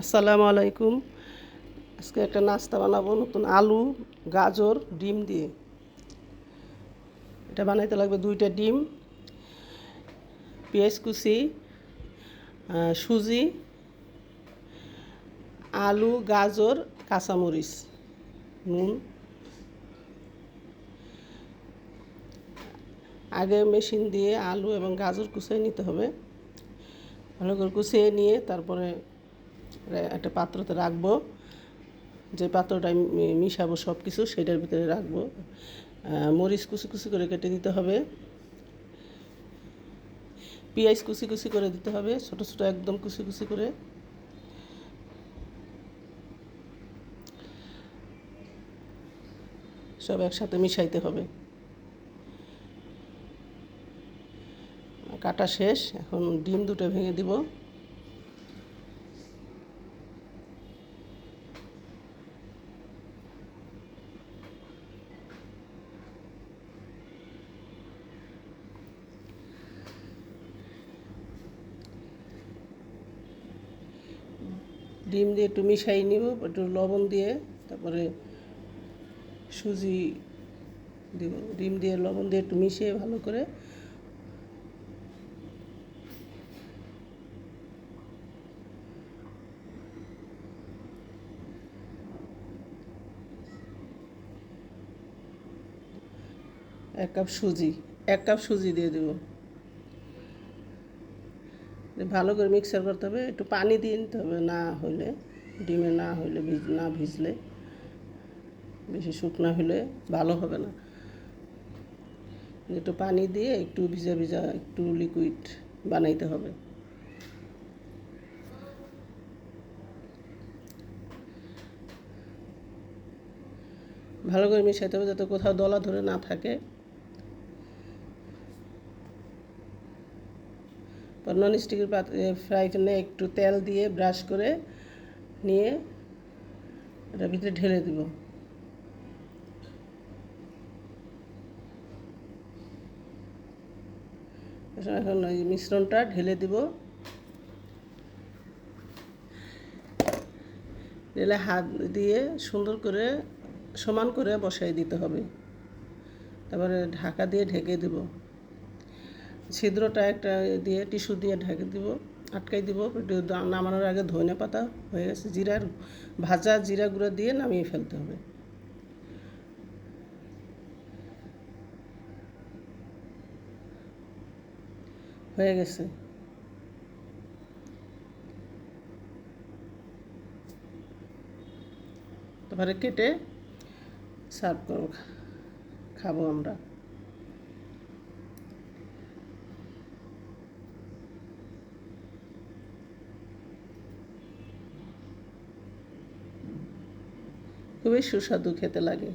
আসসালামু আলাইকুম। আজকে একটা নাস্তা বানাবো, নতুন আলু, গাজর, ডিম দিয়ে। এটা বানাইতে লাগবে দুইটা ডিম, পেঁয়াজ কুচি সুজি, আলু, গাজর, কাঁচামরিচ, নুন। আগে মেশিন দিয়ে আলু এবং গাজর কুচিয়ে নিতে হবে। ভালো করে কুচিয়ে নিয়ে তারপরে একটা পাত্রতে রাখব। যে পাত্রটা মিশাবো সব কিছু সেটার ভিতরে রাখব। মরিচ কুচি কুচি করে কেটে দিতে হবে। পেঁয়াজ কুচি কুচি করে দিতে হবে, ছোট ছোট একদম কুচি কুচি করে। সব একসাথে মিশাইতে হবে। কাটা শেষ, এখন ডিম দুটো ভেঙে দিব। ডিম দিয়ে একটু মিশাই নিব, একটু লবণ দিয়ে, তারপরে সুজি দিব। ডিম দিয়ে লবণ দিয়ে একটু মিশিয়ে ভালো করে। এক কাপ সুজি, এক কাপ সুজি দিয়ে দেব। ভালো করে মিক্সার করতে হবে, একটু পানি দিয়ে নিতে হবে না হইলে, ডিমে না হইলে ভিজ না ভিজলে, বেশি শুকনা হলে ভালো হবে না। একটু পানি দিয়ে একটু ভিজা ভিজা, একটু লিকুইড বানাইতে হবে। ভালো করে মিশাইতে হবে যাতে কোথাও দলা ধরে না থাকে। নন স্টিকের ফ্রাই প্যানে একটু তেল দিয়ে ব্রাশ করে নিয়ে এটার ভিতরে ঢেলে দিব। এখন ওই মিশ্রণটা ঢেলে দিব। ঢেলে হাত দিয়ে সুন্দর করে সমান করে বসাই দিতে হবে। তারপরে ঢাকা দিয়ে ঢেকে দিব। ছিদ্রটা একটা দিয়ে টিস্যু দিয়ে ঢেকে দিব, আটকাই দিব নামানোর আগে ধনে পাতা হয়ে গেছে, জিরার ভাজা জিরা গুঁড়ো দিয়ে নামিয়ে ফেলতে হবে। হয়ে গেছে। তারপরে কেটে সার্ভ করব খাব আমরা। খুবই সুস্বাদু খেতে লাগে।